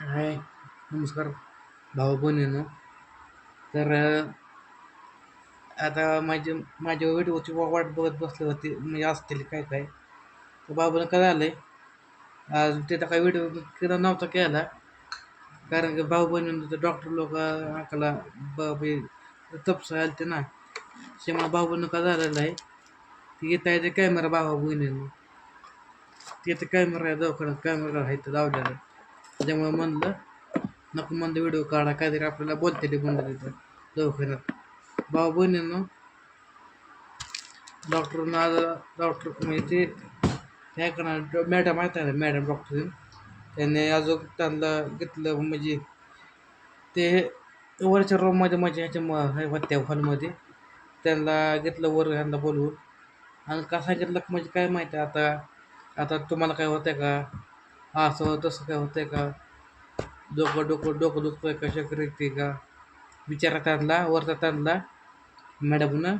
हाय नमस्कार. भाऊ बहिणीनो तर आता माझे माझ्या व्हिडिओची वा- वाट बघत बसले होते. म्हणजे असतील काय काय. तर बाबानं काय झालंय आज त्याचा काही व्हिडिओ केला नव्हता केला. कारण की भाऊ बहिणी डॉक्टर लोक आकाला तपस आले ते ना. त्यामुळे भाऊ बहिणी काय झालेलं आहे. ती येता येते कॅमेरा भावा बहिणीनं. तिथे कॅमेरा आहे दवाखान्यात कॅमेरा आहे तर लावलेला त्याच्यामुळे म्हणलं नको म्हणलं व्हिडिओ काढा काहीतरी आपल्याला बोलते म्हणलं तिथं दवाखान्यात. भाऊ बहिणीनं डॉक्टरनं आज डॉक्टर म्हणजे ते काय करणार मॅडम आहेत ना मॅडम डॉक्टर त्यांनी अजून त्यांना घेतलं म्हणजे ते वरच्या रूममध्ये म्हणजे ह्याच्या म- होत्या हॉलमध्ये त्यांना घेतलं वर ह्यांना बोलवून. आणि का सांगितलं म्हणजे काय माहिती आता आता तुम्हाला काय होतं का? असं तसं काय होतंय का डोकं डोकं डोकं दुखतंय का चक्कर येते का विचारात आणला वरतात आणला मॅडमनं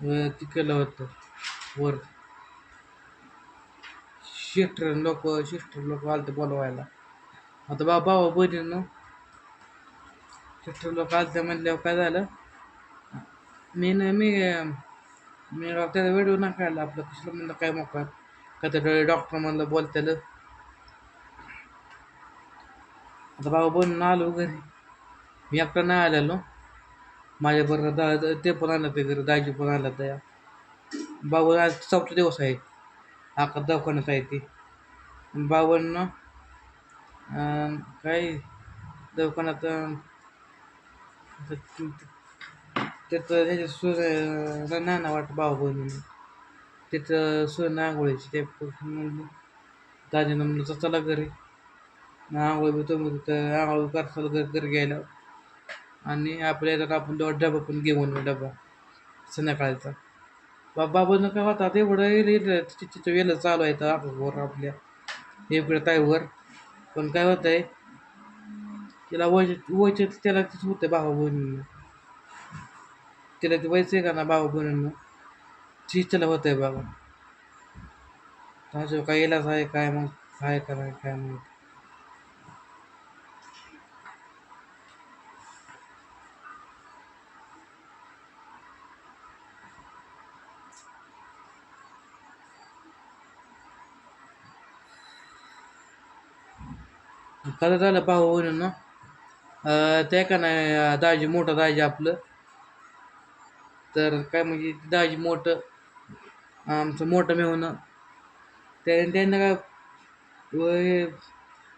ती ते केलं होतं वर. शिस्टर लोक शिस्टर लोक आलते बोलवायला. आता बा भावा बहिणीनं शिस्टर लोक आलते म्हणल्यावर काय झालं मी न मी मी त्याचा व्हिडिओ ना काढला आपलं कसलं म्हणलं काय मोका का डॉक्टर म्हणलं बोलत्यालं आता बाबा बनून आलो घरी मी एकटा नाही आलेलो. माझ्या बरोबर दा ते पण आलं ते घरी दाजी पण आणला त्या. बाबा आज चौथा दिवस आहे आका दवाखान्यात आहे ती. बाबांना काय? दवाखान्यात त्याचं ह्याच्या सूर्य नाही ना वाटतं बाबा बहिणीने तिथं सून आंघोळीची ते म्हणलं नमलं चला घरी. आंघोळ बी तुम्ही तिथं आंघोळ करताल घरी घरी घ्यायला. आणि आपल्या येतात आपण तेव्हा डबा पण घेऊन डबा संध्याकाळचा. बाबा बाबांना काय होता ते एवढं तिथं वेलं चालू आहे वर आपल्या इकडे ताईवर पण काय होत आहे तिला वय वयचे त्याला तिचं होतं भावा तिला ते व्हायचं आहे का ना भावा बहिणींना? तीच चला होत आहे बाबा. ताजो काय इलाज आहे काय मग काय कराय काय मग कसं झालं भाऊ ना ते का नाही दाजी मोठं दाजी आपलं. तर काय म्हणजे दाजी मोठं आमचं मोठं मेहून. त्या त्यांना काय वय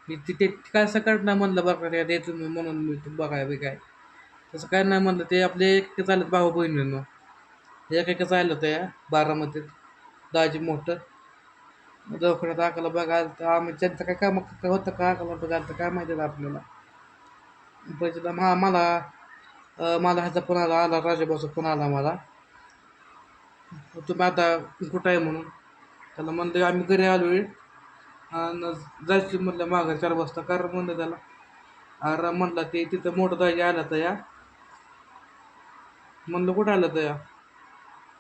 मी तिथे काय सकाळ नाही म्हणलं बरं काय ते तुम्ही म्हणून मी तू बघाय बी काय. तसं काय नाही म्हणलं ते आपले एक चालत भाऊ बहिणीनं. एक एक चाललं होतं या बारामतीत. दहाची मोठं. दवाखान्यात आकाला बघायला तर आम्ही त्यांचं काय काम काय होतं का आकाला बघायला तर काय माहिती आपल्याला. पण मा मला मला ह्याचा फोन आला आला राजाभाऊचा फोन आला मला. तुम्ही आता कुठं आहे म्हणून? त्याला म्हणलं आम्ही घरी आलो आहे आणि जायचं म्हणलं मागं चार वाजता. कार म्हणलं त्याला अरे म्हणलं ते तिथं मोठं दाजी आला तर या. म्हणलं कुठं आलं तर या?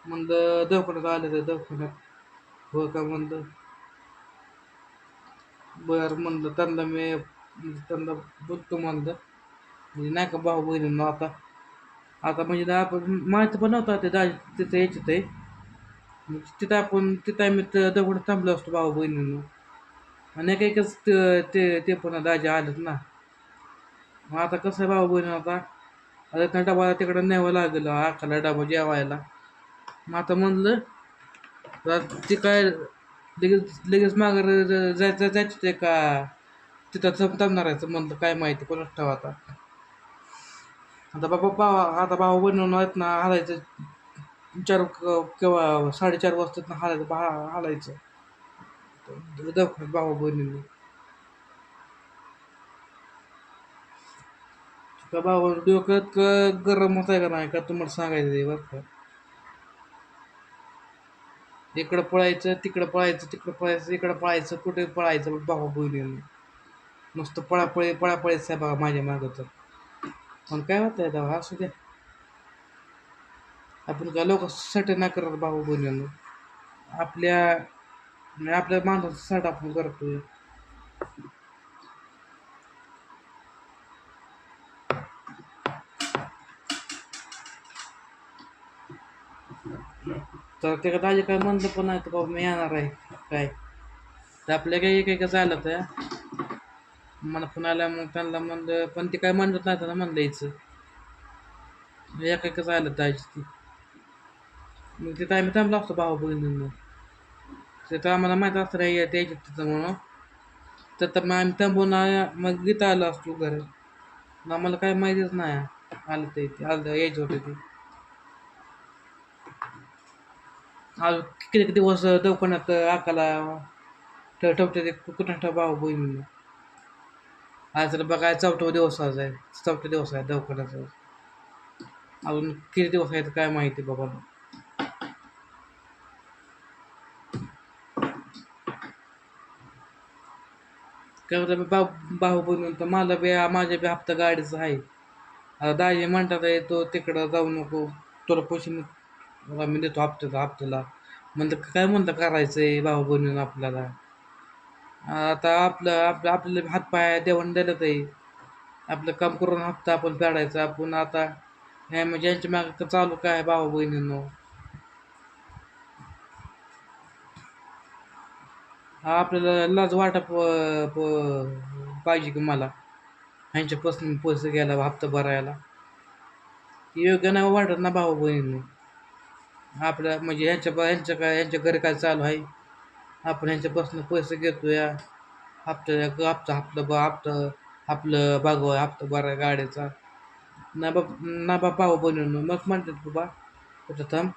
म्हणलं दवाखान्यात आलं तर दवाखान्यात. हो का? म्हणलं. बरं म्हणलं त्यांना मी म्हणजे त्यांना बोलतो म्हणलं. म्हणजे नाही का भाऊ बहिणींना आता आता म्हणजे आपण माहिती पण नव्हता ते दाजी तिथं यायचं ते. तिथं आपण तिथं आम्ही दगड थांबलो असतो भाऊ बहिणीनं. आणि एक एकच ते ते- ते पण दाजी आलेत ना. मग आता कसं आहे भाऊ बहिणी आता? आता त्या डबाला तिकडं न्यावं लागेल आखाला डबा जेवायला. मग आता म्हणलं तर ते काय लगेच लगेच मागं जायचं जायचं ते का तिथं थांबणार आहे म्हणलं काय माहिती कोणाच ठेवा आता? आता बाबा भावा आता भाऊ बनवून आहेत ना हरायचं चार केव्हा किंवा साडेचार वाजता हालायचं बा हालायचं. दवाखान्यात बाबा बहिणींनी? का बाबा डोक्यात का गरम होत आहे का नाही का तुम्हाला सांगायचं ते बरं का? इकडं पळायचं तिकडं पळायचं तिकडं पळायचं इकडं पळायचं कुठे पळायचं बाबा बहिणींनी. नुसतं पळापळी पळापळीच आहे बघा माझ्या मागं तर. पण काय होत आहे दावा असू द्या. आपण का लोक साठी नाही करत भाऊ बहिणींनो. आपल्या म्हणजे आपल्या माणसासाठी आपण करतोय. तर ते का दाजी काय म्हणलं पण नाही तर बाबा मी येणार आहे काय? तर आपल्या काही एक एकच आलं तर मला आल्या मग त्यांना म्हणलं पण ते काय म्हणत नाही त्यांना म्हणलं यायचं. एक एकच आलं दाजी ती मग तिथं आम्ही थांबलो असतो भाऊ बहिणींना तिथं आम्हाला माहीत असतं नाही यायचं तिथं म्हणून तर तर मग आम्ही थांबून आ- मग गीता आलो असतो घरी मग आम्हाला काय माहितीच नाही आलं ते ते आलं यायचं होते ते आज किती किती दिवस दवाखान्यात आकाला ठेव ठेवते ते कुठं ठेव भाऊ बहिणींना आज तर बघा चौथा दिवस आज आहे चौथा दिवस आहे दवाखान्याचा अजून किती दिवस आहेत काय माहिती बाबा काय भाऊ भाऊ बहिणी तर मला बी माझ्या बी हप्ता गाडीचा आहे. आता दाजी म्हणतात आहे तो तिकडं जाऊ नको. तुला पैसे मी देतो हप्त्याचा हप्त्याला. म्हणलं काय म्हणतं करायचं आहे भाऊ बहिणीनं आपल्याला? आता आपलं आपलं आपल्याला हातपाय देवण दिलं आहे. आपलं काम करून हप्ता आपण फेडायचा. आपण आता ह्या म्हणजे यांच्या मागं चालू काय भाऊ बहिणींनो? हा आपल्याला लाज वाटा प पाहिजे की मला? ह्यांच्यापासून पैसे घ्यायला हप्ता भरायला. योग्य नाही वाटत ना भाऊ बहिणी. आपल्या म्हणजे ह्यांच्या ह्यांच्या काय ह्यांच्या घरी काय चालू आहे? आपण ह्यांच्यापासून पैसे घेतो या हप्ता हप्ता हप्ता ब हप्ता आपलं भागव हप्ता भरा गाड्याचा ना बाप ना बाप भाऊ बहिणींनो मग म्हणतात बाबा कुठं थांब.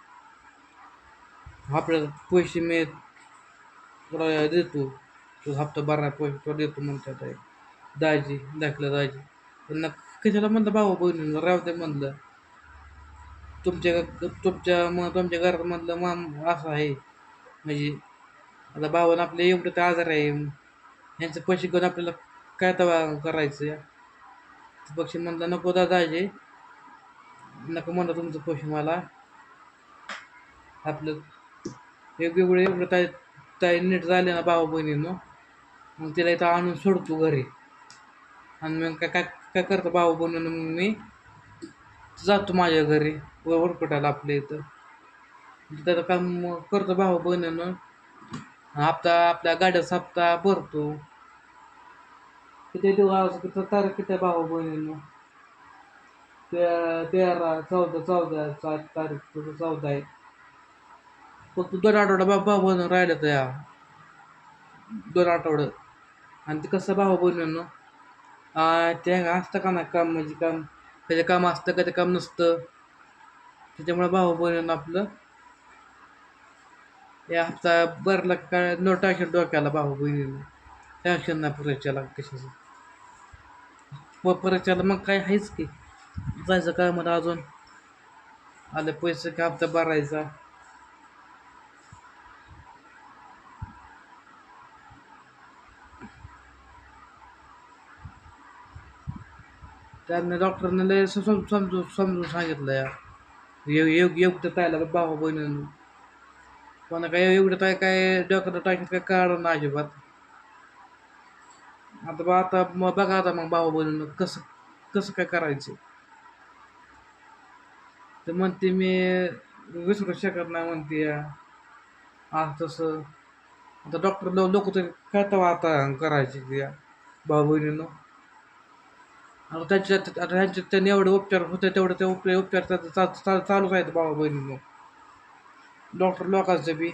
आपल्याला पैसे मिळत तुला देतो. तुझा हप्ता भरणार पैसे तुला देतो म्हणतात आहे दाजी दाखलं दाजी. पण कशाला म्हणलं भाऊ बहिणी? राहू दे म्हणलं. तुमच्या तुमच्या मग तुमच्या घरात म्हणलं मग असं आहे. म्हणजे आता भावानं आपले एवढं तर आजार आहे. यांचे पैसे घेऊन आपल्याला काय तवा करायचं? पक्षी म्हणलं नको दादाजी नको म्हणलं तुमचं पैसे मला. आपलं वेगवेगळे एवढं काय ताई नीट झाले ना भाऊ बहिणीनं. मग तिला इथं आणून सोडतो घरी. आणि मग काय काय काय करतो भाऊ बहिणीनं मग मी जातो माझ्या घरी. व वरपटाला आपल्या इथं. त्याचं काम करतो भाऊ बहिणीनं. हप्ता आपल्या गाड्याचा हप्ता भरतो. किती दिवस किती तारीख किती भाऊ बहिणीनं? ते तेरा चौदा चौदा सात तारीख चौदा आहे. फक्त दोन आठवडा बा भाऊ बहिण राहिलं तर या. दोन आठवडं. आणि ते कसं भाऊ बहिणीनं ते असतं का नाही काम म्हणजे काम त्याचं काम असतं कधी काम नसतं. त्याच्यामुळे भाऊ बहिणीनं आपलं. या हप्ता भरला काय नो टाकेल डोक्याला भाऊ बहिणीनं टेन्शन नाही परीक्षेला कशाचं. व परीक्षेला मग काय आहेच की. जायचं काय मला अजून. आले पैसे का हप्ता भरायचा. त्यांना डॉक्टरनं लय समजून समजून समजून सांगितलं या. योग योग्य तायला भाऊ बहिणीनं. पण काय एवढं काय काय डॉक्टर टाकीत काय काढून अजिबात. आता बा आता मग बघा आता मग भाऊ बहिणीनं कसं कसं काय करायचं. तर म्हणते मी विसरू शकत नाही म्हणते आज तसं. आता डॉक्टर लोक तरी कळतं आता करायचे ते भाऊ बहिणीनं. त्यांच्या त्याच्यात आता त्यांनी एवढे उपचार होते तेवढं ते उपचार उपचार त्याचं चालूच आहेत भाऊ बहिणीनं डॉक्टर लोकांचं बी.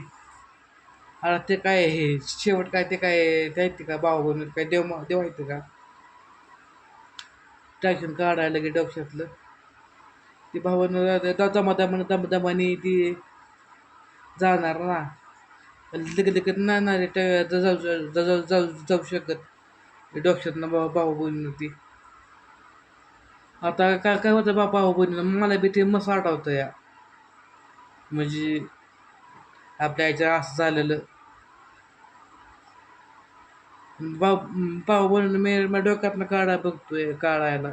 आता ते काय हे शेवट काय ते काय ते आहेत का भाऊ बहिणी? काय देव देव आहेत का? टाकून काढायला की डोक्यातलं. ती भावानं दमा दमानं दम दमाने ती जाणार ना. लगेच लगेच नाही ना जाऊ जाऊ जाऊ जाऊ शकत. डोक्यातनं भाऊ भाऊ बहिणीनं ती. आता काय काय होतं बा भाऊ मला बी ते मस्त आठवतं या. म्हणजे आपल्या याच्या असं झालेलं. भाऊ भाऊ बहिणीनं मी माझ्या डोक्यातनं काढा बघतोय काढायला.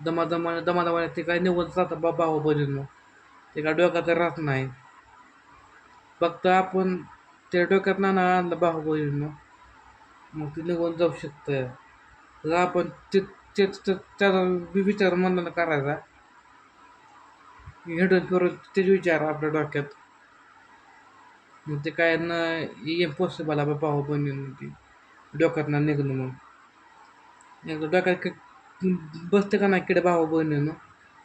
दमादमाने दमादमाने ते काय निवडत जातं बा भाऊ बहिणीनं. ते काय डोक्यात राहत नाही. फक्त आपण त्या डोक्यात नाना आणलं भाऊ बहिणीनं. मग ते निघून जाऊ शकतं? तर आपण ते तेच तर त्याचा विचार मनानं करायचा. हेडून फिरून तेच विचार आपल्या डोक्यात. मग ते काय न इम्पॉसिबल आपण भाऊ बहिणीनं ती डोक्यात ना निघणं मग एकदा डोक्यात बसते का नाही किडे भाऊ बहिणीनं?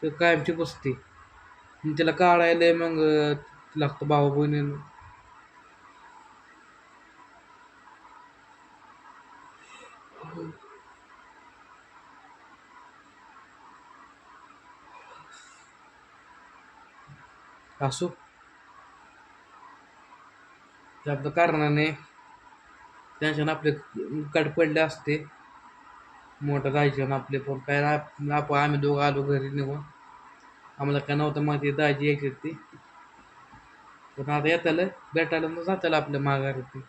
तर कायमची बसते. त्याला तिला काढायला मग लागतं भाऊ बहिणीनं. असो त्या कारणाने टेन्शन आपले कट पडले असते. मोठं जायचे आपले पण काय आप- आपण आम्ही दोघं आलो घरी निघून. आम्हाला काय नव्हतं माहिती दाजी यायची ती. पण आता येताल भेटायला मग जाताल आपल्या माघारी ती.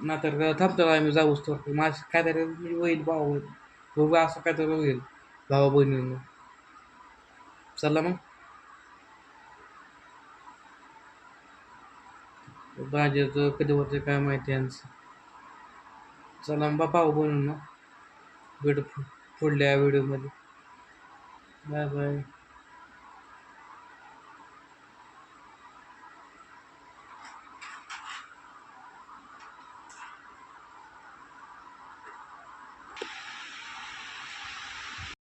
नाहीतर थांबतो आम्ही जाऊच तर माझ काहीतरी म्हणजे होईल भाऊ बघू असं काहीतरी होईल. भावा बहिणीनं. चला मग. दाजीचं कधी होते काय माहिती यांचं. चला मग भाऊ ना. भेटू फु पुढल्या व्हिडिओमध्ये. Bye bye.